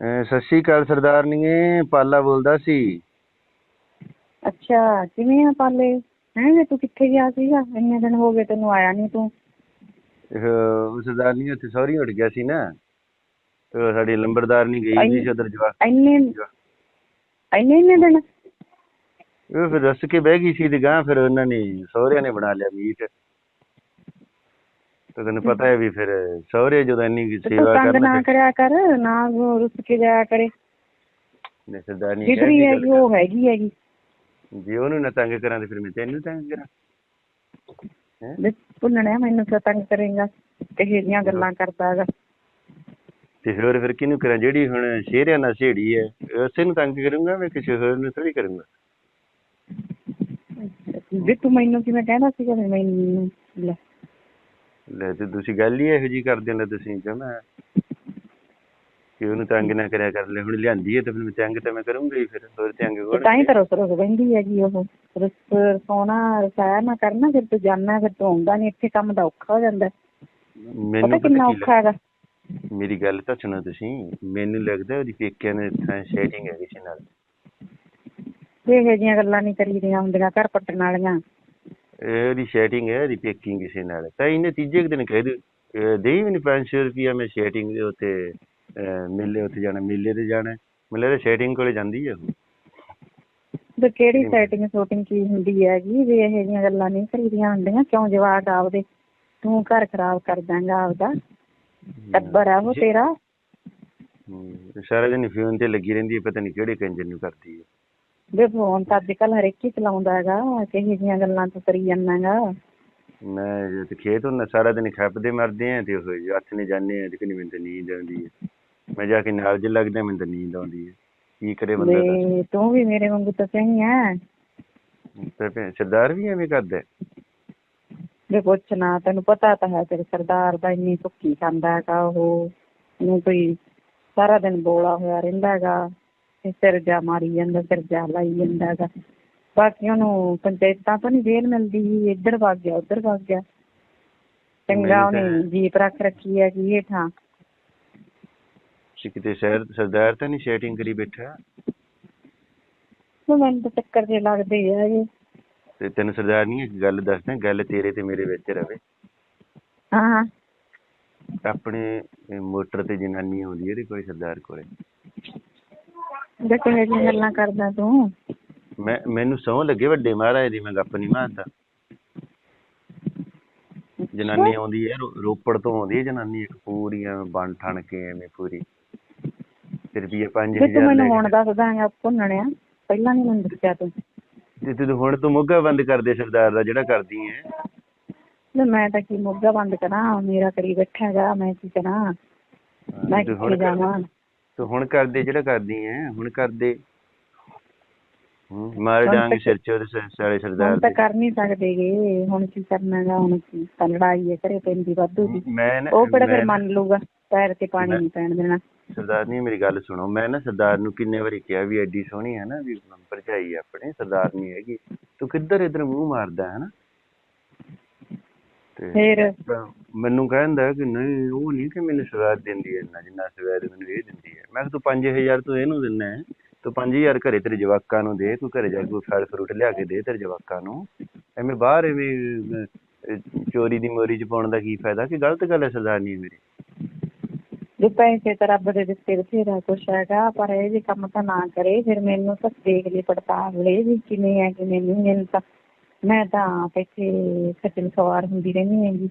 ਸਤਿ ਸ਼੍ਰੀ ਅਕਾਲ ਸਰਦਾਰਨੀਏ ਪਾਲਾ ਬੋਲਦਾ ਸੀ। ਅੱਛਾ ਕਿਵੇਂ ਆ ਪਾਲੇ? ਹੈਂ ਤੂੰ ਕਿੱਥੇ ਗਿਆ ਸੀਗਾ? ਇੰਨੇ ਦਿਨ ਹੋ ਗਏ ਤੈਨੂੰ ਆਇਆ ਨਹੀਂ ਤੂੰ। ਉਹ ਸਰਦਾਰਨੀ ਉੱਥੇ ਸੌਰੀ ਉੱਠ ਗਿਆ ਸੀ ਨਾ। ਤੇ ਸਾਡੀ ਲੰਬਰਦਾਰ ਨਹੀਂ ਗਈ ਸੀ ਆਈ- ਉਧਰ ਜਵਾ ਇੰਨੇ ਇੰਨੇ ਇੰਨੇ ਦਿਨ? ਉਹ ਫਿਰ ਰਸ ਕੇ ਬਹਿ ਗਈ ਸੀ ਤੇ ਗਾਂ ਫਿਰ ਉਹਨਾਂ ਨੇ ਸਹੁਰਿਆਂ ਨੇ ਬਣਾ ਲਿਆ ਮੀਟ। ਤੇ ਤੈਨੂੰ ਪਤਾ ਹੈ ਵੀ ਫਿਰ ਸਹੁਰੇ ਜਦੋਂ ਇੰਨੀ ਕੁ ਤੇ ਤੂੰ ਸੇਵਾ ਤੰਗ ਨਾ ਕਰਨ ਕਰਿਆ ਕਰ ਨਾ ਰੁੱਸ ਕੇ ਜਾਇਆ ਕਰੇ। ਨੇ ਸਰਦਾਰਨੀ ਜਿੱਦਰੀ ਕਹਿ ਹੈਗੀ ਉਹ ਹੈਗੀ ਹੈਗੀ। ਜੇ ਉਹਨੂੰ ਨਾ ਤੰਗ ਕਰਾਂ ਤੇ ਫਿਰ ਮੈਂ ਤੈਨੂੰ ਤੰਗ ਕਰਾਂ। ਹੈਂ? ਭੁੰਨਣਿਆ ਮੈਨੂੰ ਕਿਉਂ ਤੰਗ ਕਰੇਗਾ ਕਿਹੇ ਜੀਆਂ ਗੱਲਾਂ ਕਰਦਾ ਹੈਗਾ। ਤੇ ਹੋਰ ਫਿਰ ਕਿਹਨੂੰ ਕਰਾਂ? ਜਿਹੜੀ ਹੁਣ ਸ਼ੇਰਿਆਂ ਨਾਲ ਛੇੜੀ ਹੈ ਉਸੇ ਨੂੰ ਤੰਗ ਕਰੂੰਗਾ ਮੈਂ ਕਿਸੇ ਹੋਰ ਨੂੰ ਥੋੜੀ ਕਰੂੰਗਾ? ਵੀ ਤੂੰ ਮੈਨੂੰ ਕਿਵੇਂ ਕਹਿੰਦਾ ਸੀਗਾ ਮੈਨੂੰ ਲੈ। ਲੈ ਤੇ ਤੁਸੀਂ ਗੱਲ ਹੀ ਇਹੋ ਜੀ ਕਰਦੇ ਨੇ ਤੁਸੀਂ ਜਮਾ ਕਿ ਉਹਨੂੰ ਤੰਗ ਨਾ ਕਰਿਆ ਕਰ ਲੈ ਹੁਣ ਲਿਆਂਦੀ ਹੈ ਤੇ ਫਿਰ ਮੈਂ ਤੰਗ ਤਾਂ ਮੈਂ ਕਰੂੰਗਾ ਹੀ ਫਿਰ ਹੋਰ ਤੰਗ ਤੇ ਕੋਣ ਤਾਂ ਹੀ ਤਰਸ ਰਸ ਬਹਿੰਦੀ ਹੈਗੀ ਉਹ। ਰਸ ਸੋਨਾ ਰਸਾਇਆ ਨਾ ਕਰਨਾ ਫਿਰ ਤੂੰ ਜਾਣਾ ਫਿਰ ਤੂੰ ਆਉਂਦਾ ਨਹੀਂ ਇੱਥੇ ਕੰਮ ਦਾ ਔਖਾ ਹੋ ਜਾਂਦਾ। ਮੈਨੂੰ ਕਿੰਨਾ ਔਖਾ ਹੈਗਾ? ਮੇਰੀ ਗੱਲ ਤਾਂ ਸੁਣੋ ਤੁਸੀਂ ਮੈਨੂੰ ਲੱਗਦਾ ਉਹਦੀ ਪੇਕਿਆਂ ਨੇ ਥਾਂ ਸੈਟਿੰਗ ਹੈ ਕਿਸੇ ਨਾਲ। ਤੇ ਇਹੋ ਜਿਹੀਆਂ ਗੱਲਾਂ ਨਹੀਂ ਕਰੀਦੀਆਂ ਹੁੰਦੀਆਂ ਘਰ ਪੱਟਣ ਵਾਲੀਆਂ। ਇਹ ਉਹਦੀ ਸੈਟਿੰਗ ਹੈ ਉਹਦੀ ਪੇਕਿੰਗ ਕਿਸੇ ਨਾਲ। ਤਾਂ ਇਹਨੇ ਤੀਜੇ ਦਿਨ ਕਹਿ ਦੇ ਦੇਈ ਮੈਨੂੰ 500 ਰੁਪਿਆ ਮੈਂ ਸੈਟਿੰਗ ਦੇ ਉੱਤੇ ਮੇਲੇ ਉੱਤੇ ਜਾਣਾ ਮੇਲੇ ਤੇ ਜਾਣਾ। ਮੈਨੂੰ ਲੱਗਦਾ ਸੈਟਿੰਗ ਕੋਲੇ ਜਾਂਦੀ ਹੈ ਉਹ। ਤੇ ਕਿਹੜੀ ਸੈਟਿੰਗ ਸ਼ੂਟਿੰਗ ਕੀ ਹੁੰਦੀ ਹੈਗੀ? ਵੀ ਇਹੋ ਜਿਹੀਆਂ ਗੱਲਾਂ ਨਹੀਂ ਕਰੀਦੀਆਂ ਹੁੰਦੀਆਂ। ਕਿਉਂ ਜਵਾਕ ਆਪਦੇ ਤੂੰ ਘਰ ਖਰਾਬ ਕਰ ਦਾਂਗਾ ਆਪਦਾ? ਟੱਬਰ ਆ ਉਹ ਤੇਰਾ। ਸਾਰਾ ਦਿਨ ਫੋਨ ਤੇ ਲੱਗੀ ਰਹਿੰਦੀ ਹੈ ਪਤਾ ਨਹੀਂ ਕਿਹੜੇ ਕੰਜਰ ਨੂੰ ਕਰਦੀ ਹੈ ਵੀ ਫੋਨ ਤਾਂ ਅੱਜ ਕੱਲ ਹਰੇਕ ਹੀ ਚਲਾਉਂਦਾ ਹੈਗਾ ਕਿਹੋ ਜਿਹੀਆਂ ਗੱਲਾਂ ਤੂੰ ਕਰੀ ਜਾਂਦਾਗਾ। ਮੈਂ ਜੇ ਤੇ ਖੇਤ ਹੁੰਦਾ ਸਾਰਾ ਦਿਨ ਖੱਪਦੇ ਮਰਦੇ ਆ ਤੇ ਉਹ ਹੱਥ ਨੇ ਜਾਂਦੇ ਆ ਤੇ ਕਿੰਨੀ ਮੈਨੂੰ ਨੀਂਦ ਆਉਂਦੀ ਹੈ ਮੈਂ ਜਾ ਕੇ ਨਾਲ ਜੇ ਲੱਗਦਾ ਮੈਨੂੰ ਤਾਂ ਨੀਂਦ ਆਉਂਦੀ ਹੈ ਕੀ ਕਰੇ ਬੰਦਾ ਵੀ ਤੂੰ ਵੀ ਮੇਰੇ ਵਾਂਗੂ ਤਾਂ ਸਹੀ ਹੈ ਤੇ ਸਰਦਾਰ ਵੀ ਐਵੇਂ ਕਰਦਾ। ਵੀ ਪੁੱਛ ਨਾ ਤੈਨੂੰ ਪਤਾ ਤਾਂ ਹੈ ਤੇਰੇ ਸਰਦਾਰ ਦਾ ਇੰਨੀ ਭੁੱਕੀ ਖਾਂਦਾ ਹੈਗਾ ਉਹ। ਨੂੰ ਕੋਈ ਸਾਰਾ ਦਿਨ ਬੋਲਾ ਹੋਇਆ ਰਹਿੰਦਾ ਹੈਗਾ। ਸਿਰ ਜਾ ਮਾਰੀ ਜਾਂਦਾ ਸਿਰ ਜਾ ਲਾਈ ਜਾਂਦਾ ਹੈਗਾ। ਬਾਕੀ ਉਹਨੂੰ ਪੰਚਾਇਤਾਂ ਤੋਂ ਨਹੀਂ ਵੇਲ ਮਿਲਦੀ ਇੱਧਰ ਵਗ ਗਿਆ ਉੱਧਰ ਵਗ ਗਿਆ। ਚੰਗਾ ਉਹਨੇ ਜੀਪ ਰੱਖ ਰੱਖੀ ਹੈ ਕਿ ਇਹ ਥਾਂ ਕਿਤੇ ਸ਼ਹਿਰ ਸਰਦਾਰ ਤਾਂ ਨਹੀਂ ਸੈਟਿੰਗ ਕਰੀ ਬੈਠਾ? ਮੈਨੂੰ ਤਾਂ ਚੱਕਰ ਜੇ ਲੱਗਦੇ ਆ ਇਹ ਤੇ ਤੈਨੂੰ ਸਰਦਾਰ ਨਹੀਂ ਇੱਕ ਗੱਲ ਦੱਸਦਾ ਗੱਲ ਤੇਰੇ ਤੇ ਮੇਰੇ ਵਿੱਚ ਰਵੇ। ਹਾਂ। ਆਪਣੇ ਮੋਟਰ ਤੇ ਜਨਾਨੀ ਆਉਂਦੀ ਇਹਦੇ ਕੋਈ ਸਰਦਾਰ ਕੋਲੇ। ਜਿਹੀਆਂ ਗੱਲਾਂ ਕਰਦਾ ਤੂੰ? ਮੈਂ ਮੈਨੂੰ ਸਹੁੰ ਲੱਗੇ ਵੱਡੇ ਮਹਾਰਾਜ ਦੀ ਮੈਂ ਗੱਪ ਨਹੀਂ ਮਾਰਦਾ। ਜਨਾਨੀ ਆਉਂਦੀ ਹੈ ਰੋ- ਰੋਪੜ ਤੋਂ ਆਉਂਦੀ ਹੈ ਜਨਾਨੀ ਇੱਕ ਪੂਰੀ ਐਵੇਂ ਬਣ ਠਣ ਕੇ ਐਵੇਂ ਪੂਰੀ। ਤੇ ਰੁਪਈਏ ਵੀ 5000 ਤੂੰ ਮੈਨੂੰ ਹੁਣ ਦੱਸਦਾ ਹੈਗਾ ਭੁੰਨਣਿਆ। ਪਹਿਲਾਂ ਨਹੀਂ ਮੈਨੂੰ ਦੱਸਿਆ ਤੂੰ। ਤੇ ਤੂੰ ਹੁਣ ਤੂੰ ਮੋਗਾ ਬੰਦ ਕਰ ਦੇ ਸਰਦਾਰ ਦਾ ਜਿਹੜਾ ਕਰਦੀ ਹੈ ਲੈ ਮੈਂ ਤਾਂ ਕੀ ਮੋਗਾ ਬੰਦ ਕਰਾਂ ਮੇਰਾ ਕਰੀ ਬੈਠਾ ਹੈਗਾ ਮੈਂ ਕੀ ਕਰਾਂ? ਮੈਂ ਕਿੱਥੇ ਜਾਵਾਂ? ਤੂੰ ਹੁਣ ਕਰ ਦੇ ਜਿਹੜਾ ਕਰਦੀ ਹੈ ਹੁਣ ਕਰ ਦੇ ਹੂੰ, ਮਾਰ ਡਾਂਗ ਸਿਰ ਚ ਉਹਦੇ ਸ- ਸਾਲੇ ਸਰਦਾਰ ਹੁਣ ਤਾਂ ਕਰ ਨਹੀਂ ਸਕਦੇਗੇ ਹੁਣ ਕੀ ਕਰਨਾ ਹੈਗਾ ਹੁਣ ਕੀ ਤਾਂ ਲੜਾਈ ਹੈ ਘਰੇ ਪੈਂਦੀ ਵਾਧੂ ਦੀ। ਮੈਂ ਨਾ ਉਹ ਕਿਹੜਾ ਫਿਰ ਮੰਨ ਲੂਗਾ ਪੈਰ ਤੇ ਪਾਣੀ ਨਹੀਂ ਪੈਣ ਦੇਣਾ। ਸਰਦਾਰ ਨਹੀਂ ਮੇਰੀ ਗੱਲ ਸੁਣੋ ਮੈਂ ਨਾ ਸਰਦਾਰ ਨੂੰ ਕਿੰਨੇ ਵਾਰੀ ਕਿਹਾ ਵੀ ਐਡੀ ਸੋਹਣੀ ਹੈ ਨਾ ਵੀ ਭਰਜਾਈ ਆਪਣੇ ਸਰਦਾਰ ਨਹੀਂ ਹੈਗੀ। ਤੂੰ ਕਿੱਧਰ ਇਧਰ ਮੂੰਹ ਮਾਰਦਾ ਹੈ ਨਾ? ਤੇ ਫਿਰ? ਮੈਨੂੰ ਕਹਿੰਦਾ ਕਿ ਨਹੀਂ ਉਹ ਨਹੀਂ ਕਿ ਮੈਨੂੰ ਸਵਾਦ ਦਿੰਦੀ ਹੈ ਇੰਨਾ ਜਿੰਨਾ ਸਵਾਦ ਮੈਨੂੰ ਇਹ ਦਿੰਦੀ ਹੈ। ਮੈਂ ਕਿਹਾ ਤੂੰ 5000 ਤੂੰ ਇਹਨੂੰ ਦਿੰਦਾ ਹੈ। ਤੂੰ 5000 ਘਰੇ ਤੇਰੇ ਜਵਾਕਾਂ ਨੂੰ ਦੇ ਤੂੰ ਘਰੇ ਜਾ ਕੇ ਕੋਈ ਫਲ ਫਰੂਟ ਲਿਆ ਕੇ ਦੇ ਤੇਰੇ ਜਵਾਕਾਂ ਨੂੰ। ਐਵੇਂ ਬਾਹਰ ਐਵੇਂ ਅਹ, ਅਹ, ਚੋਰੀ ਦੀ ਮੋਰੀ ਚ ਪਾਉਣ ਦਾ ਕੀ ਫਾਇਦਾ? ਕਿ ਗਲਤ ਗੱਲ ਹੈ ਸਰਦਾਰ ਮੇਰੀ। ਜੇ ਪੈਸੇ ਤਾਂ ਰੱਬ ਦੇ ਦਿੱਤੇ ਬਥੇਰਾ ਕੁਛ ਹੈਗਾ ਪਰ ਇਹ ਜੇ ਕੰਮ ਤਾਂ ਨਾ ਕਰੇ ਫਿਰ ਮੈਨੂੰ ਤਾਂ ਦੇਖ ਲਈ ਪੜਤਾਲ ਲੈ ਵੀ ਕਿਵੇਂ ਹੈ ਕਿਵੇਂ ਨਹੀਂ ਮੈਨੂੰ ਤਾਂ ਮੈਂ ਤਾਂ ਆਪ ਇੱਥੇ ਖੱਜਲ ਖਵਾਰ ਹੁੰਦੀ ਰਹਿੰਦੀ ਹੈਗੀ।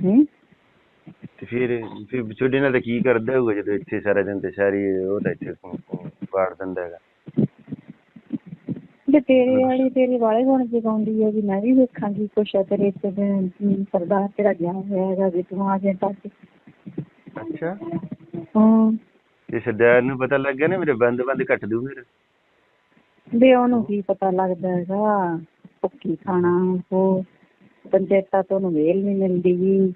ਤੇ ਫਿਰ ਫਿਰ ਛੋਡੇ ਨਾਲ ਤਾਂ ਕੀ ਕਰਦਾ ਹੋਊਗਾ ਜਦੋਂ ਇੱਥੇ ਸਾਰਾ ਦਿਨ ਤੇ ਸਾਰੀ ਉਹ ਤਾਂ ਇੱਥੇ ਵਾੜ ਦਿੰਦਾ ਹੈਗਾ। ਜੇ ਤੇਰੇ ਵਾਲੀ ਤੇਰੇ ਵਾਲੇ ਗੁਣ ਜਗਾਉਂਦੀ ਹੈ ਵੀ ਮੈਂ ਵੀ ਵੇਖਾਂਗੀ ਕੁਛ ਹੈ ਤੇਰੇ ਤੇ ਸਰਦਾਰ ਤੇਰਾ ਗਿਆ ਹੋਇਆ ਹੈਗਾ ਵੀ ਤੂੰ ਆ ਜੇ ਤੱਕ ਅੱਛਾ। ਹਾਂ। ਤੇ ਸਰਦਾਰ ਨੂੰ ਪਤਾ ਲੱਗ ਗਿਆ ਨਾ ਮੇਰੇ ਬੰਦ ਬੰਦ ਕੱਟ ਦੂ ਫਿਰ? ਵੀ ਉਹਨੂੰ ਕੀ ਪਤਾ ਲੱਗਦਾ ਹੈਗਾ ਭੁੱਕੀ ਖਾਣਾ ਉਹ ਪੰਚਾਇਤਾਂ ਤੋਂ ਉਹਨੂੰ ਵੇਲ ਨਹੀਂ ਮਿਲਦੀ ਗੀ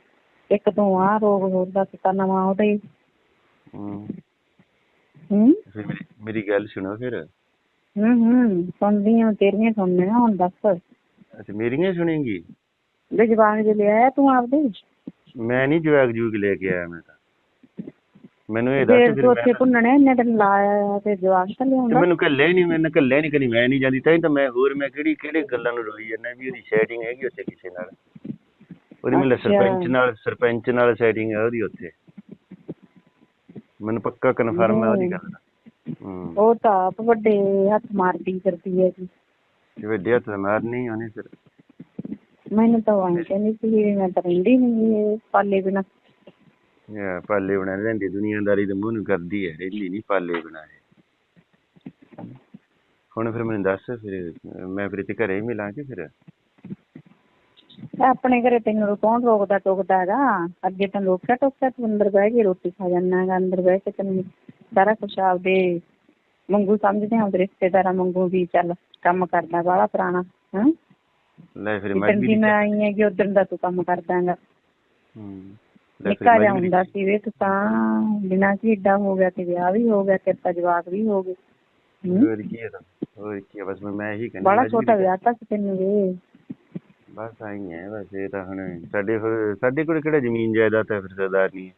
ਇੱਕ ਤੋਂ ਆ ਰੋਗ ਹੁੰਦਾ ਤਾਂ ਨਵਾਂ ਉਹਦੇ। ਹੂੰ। ਮੇਰੀ ਮੇਰੀ ਗੱਲ ਸੁਣੋ ਫਿਰ। ਹੂੰ ਹੂੰ ਸੁਣਦੀ ਹਾਂ ਤੇਰੀਆਂ ਸੁਣਨੀਆਂ ਹੁਣ ਦੱਸ। ਅੱਛਾ ਮੇਰੀਆਂ ਸੁਣੇਂਗੀ? ਦੇ ਜਵਾਨ ਜੇ ਲਿਆਇਆ ਤੂੰ ਆਪਦੇ? ਮੈਂ ਨਹੀਂ ਜਵਾਗ ਜੂਗ ਲੈ ਕੇ ਆਇਆ ਮੈਂ ਤਾਂ। ਮੈਨੂੰ ਇਹ ਦੱਸ ਫੇਰ ਉੱਥੇ ਭੁੰਨਣੇ ਇੰਨੇ ਦਿਨ ਲਾਇਆ ਤੇ ਜਵਾਕ ਤਾਂ ਲਿਆਉਂਦਾ ਮੈਨੂੰ ਕੱਲੇ ਨਹੀਂ ਮੈਨੂੰ ਕੱਲੇ ਨਹੀਂ ਕਦੀ ਮੈਂ ਨਹੀਂ ਜਾਂਦੀ। ਤਾਂ ਤਾਂ ਮੈਂ ਹੋਰ ਮੈਂ ਕਿਹੜੀ ਕਿਹੜੇ ਗੱਲਾਂ ਨੂੰ ਰੋਈ ਜਾਂਦਾ ਵੀ ਉਹਦੀ ਸੈਟਿੰਗ ਹੈਗੀ ਉੱਥੇ ਕਿਸੇ ਨਾਲ। ਉਹਦੀ ਮੈਨੂੰ। ਸਰਪੰਚ ਨਾਲ ਸਰਪੰਚ ਨਾਲ ਸੈਟਿੰਗ ਹੈ ਉਹਦੀ ਉੱਥੇ। ਮੈਨੂੰ ਪੱਕਾ ਕਨਫਰਮ ਹੈ ਉਹਦੀ ਗੱਲ ਉਹ ਤਾਂ ਆਪ ਵੱਡੇ ਹੱਥ ਮਾਰਦੀ ਫਿਰਦੀ ਹੈ ਜੀ। ਤੇ ਵੱਡੇ ਹੱਥ ਮਾਰਨੀ ਉਹਨੇ ਫਿਰ। ਮੈਨੂੰ ਤਾਂ ਵਾਂ ਕਹਿੰਦੀ ਸੀ ਮੈਂ ਤਾਂ ਰਹਿੰਦੀ ਨਹੀਂ ਪਾਲੇ ਬਿਨਾ। ਪਾਲੇ ਬਣਾ ਲੈਂਦੀ ਦੁਨੀਆਦਾਰੀ ਦੇ ਮੂੰਹ ਨੂੰ ਕਰਦੀ ਹੈ ਰਹਿੰਦੀ ਨਹੀਂ ਪਾਲੇ ਬਣਾਏ। ਹੁਣ ਫਿਰ ਮੈਨੂੰ ਦੱਸ ਫਿਰ ਮੈਂ ਫਿਰ ਤੇ ਘਰੇ ਹੀ ਮਿਲਾਂ ਕਿ ਫਿਰ? ਆਪਣੇ ਘਰੇ ਤੈਨੂੰ ਕੌਣ ਰੋਕਦਾ ਟੋਕਦਾ ਹੈਗਾ। ਅੱਗੇ ਤੈਨੂੰ ਰੋਕਿਆ ਟੋਕਿਆ ਤੂੰ ਅੰਦਰ ਬਹਿ ਕੇ ਰੋਟੀ ਖਾ ਜਾਂਦਾ ਹੈਗਾ ਅੰਦਰ ਬਹਿ ਕੇ ਤੈਨੂੰ ਸਾਰਾ ਕੁਛ ਆਪਦੇ ਮੰਗੂ ਸਮਝਦੇ ਹਾਂ ਰਿਸ਼ਤੇਦਾਰਾਂ ਮੰਗੂ ਵੀ ਚੱਲ ਕੰਮ ਕਰਦਾ ਬਾਹਲਾ ਪੁਰਾਣਾ ਹਾਂ? ਲੈ ਫਿਰ ਮੈਂ ਦੀ ਮੈਂ ਆਈ ਹੈਗੀ ਉਦੋਂ ਦਾ ਤੂੰ ਕੰਮ ਕਰਦਾ ਹੈਗਾ। ਹੂੰ। ਨਿੱਕਾ ਜਿਹਾ ਵੀ- ਹੁੰਦਾ ਸੀ ਵੇਖ ਤਾਂ ਬਿਨਾਂ ਕੀ ਏਡਾ ਹੋ ਗਿਆ ਤੇ ਵਿਆਹ ਵੀ ਹੋ ਗਿਆ ਤੇ ਤਾਂ ਜਵਾਕ ਵੀ ਹੋ ਗਏ। ਹੂੰ। ਹੋਰ ਕੀ ਹੈ ਤਾਂ? ਹੋਰ ਕੀ ਹੈ? ਬਸ ਮੈਂ- ਮੈਂ ਇਹੀ ਕਹਿੰਦਾ ਬੜਾ ਛੋਟਾ ਵਿਆਹ ਤਾਂ ਸੀ ਤੈਨੂੰ ਵੇ। ਬਸ ਆਈ ਹੈ ਬਸ ਇਹ ਤਾਂ ਹੁਣ ਸਾਡੇ ਫਿਰ ਸਾਡੇ ਕੋਲ ਕਿਹੜਾ ਜ਼ਮੀਨ ਜਾਇਦਾਦ ਹੈ ਫਿਰ ਸਰਦਾਰ ਨਹੀਂ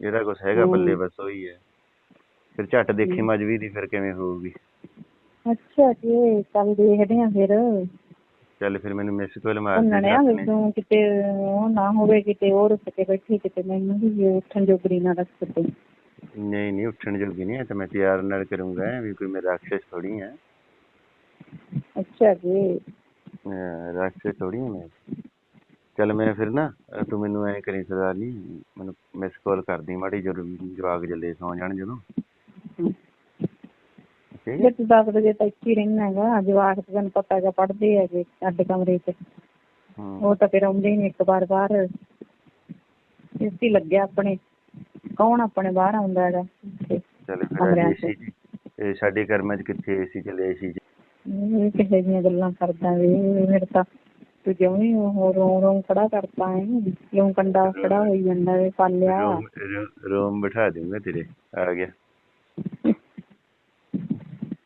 ਇਹਦਾ ਕੁਛ ਹੈਗਾ ਬੱਲੇ ਬਸ ਉਹੀ ਹੈ। ਫਿਰ ਝੱਟ ਦੇਖੀ ਮਜਵੀ ਦੀ ਫਿਰ ਕਿਵੇਂ ਹੋਊਗੀ। ਅੱਛਾ ਜੀ ਚੱਲ ਦੇਖਦੇ ਆ ਫਿਰ। ਚੱਲ ਫਿਰ ਮੈਨੂੰ ਮਿਸ ਕਾਲ ਮਾਰ ਉਹਨਾਂ ਦੇ ਨੇ। ਜਦੋਂ ਕਿਤੇ ਉਹ ਨਾ ਹੋਵੇ ਕਿਤੇ ਉਹ ਕੇ ਬੈਠੀ ਕਿਤੇ ਮੈਨੂੰ ਵੀ ਉੱਠਣ ਜੋਗਰੀ ਨਾ ਰੱਖ ਕਿਤੇ ਨਹੀਂ ਨਹੀਂ ਉੱਠਣ ਜੋਗੀ ਨਹੀਂ ਤਾਂ ਮੈਂ ਪਿਆਰ ਨਾਲ ਕਰੂੰਗਾ ਵੀ ਕੋਈ ਮੇਰਾ ਰਾਖਸ਼ ਥੋੜੀ ਹੈ ਅੱਛਾ ਜੀ। ਰਾਖਸ਼ ਥੋੜੀ ਮੈਂ। ਚੱਲ ਮੈਂ ਫਿਰ ਨਾ ਤੂੰ ਮੈਨੂੰ ਐ ਕਰੀ ਸਰਦਾਰ ਨਹੀਂ ਮੈਨੂੰ ਮਿਸ ਕਾਲ ਕਰਦੀ ਮਾੜੀ ਜਦੋਂ ਜਵਾਕ ਜੱਲੇ ਸੌ ਜਾਣ ਜਦੋਂ। ਠੀਕ ਜੇ ਤੂੰ ਦਸ ਵਜੇ ਤੱਕ ਹੀ ਰਹਿਣਾ ਹੈਗਾ ਜਵਾਕ ਤੇ ਤੈਨੂੰ ਪਤਾ ਹੈਗਾ ਪੜ੍ਹਦੇ ਹੈਗੇ ਅੱਡ ਕਮਰੇ 'ਚ। ਉਹ ਤਾਂ ਫਿਰ ਆਉਂਦੇ ਹੀ ਨਹੀਂ ਇੱਕ ਵਾਰ ਬਾਹਰ। ਇਸੀ ਲੱਗਿਆ ਆਪਣੇ। ਕੌਣ ਆਪਣੇ ਬਾਹਰ ਆਉਂਦਾ ਹੈਗਾ? ਇੱਥੇ ਚੱਲ ਫਿਰ ਕਮਰਿਆਂ ਚ। ਏਸੀ ਇਹ ਸਾਡੇ ਕਰਮਾਂ 'ਚ ਕਿੱਥੇ ਏਸੀ ਚੱਲੇ ਏਸੀ ਇਹ ਕਿਸੇ ਦੀਆਂ ਗੱਲਾਂ ਕਰਦਾ ਵੇ? ਮੇਰੇ ਤਾਂ ਤੂੰ ਜਿਉਂ ਹੀ ਉਹ ਰੋਂ ਰੋਂ ਖੜਾ ਕਰਤਾ ਹੈ ਕਿਉਂ ਕੰਡਾ ਖੜਾ ਹੋਈ ਜਾਂਦਾ ਵੇ ਪਾਲਿਆ। ਰੋਮ ਬਿਠਾ ਦੂੰਗਾ ਤੇਰੇ। ਆ ਗਿਆ।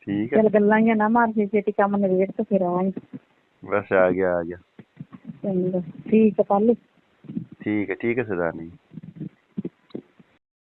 ਠੀਕ ਹੈ। ਚੱਲ ਗੱਲਾਂ ਹੀ ਨਾ ਮਾਰ ਜੇ ਛੇਤੀ ਕੰਮ ਨਵੇੜ ਤੇ ਫਿਰ ਆਵਾਂਗੇ। ਬਸ ਆ ਗਿਆ ਆ ਗਿਆ। ਚੰਗਾ ਠੀਕ ਹੈ ਪਾਲੀ ਠੀਕ ਹੈ ਠੀਕ ਹੈ ਸਰਦਾਰਨੀ।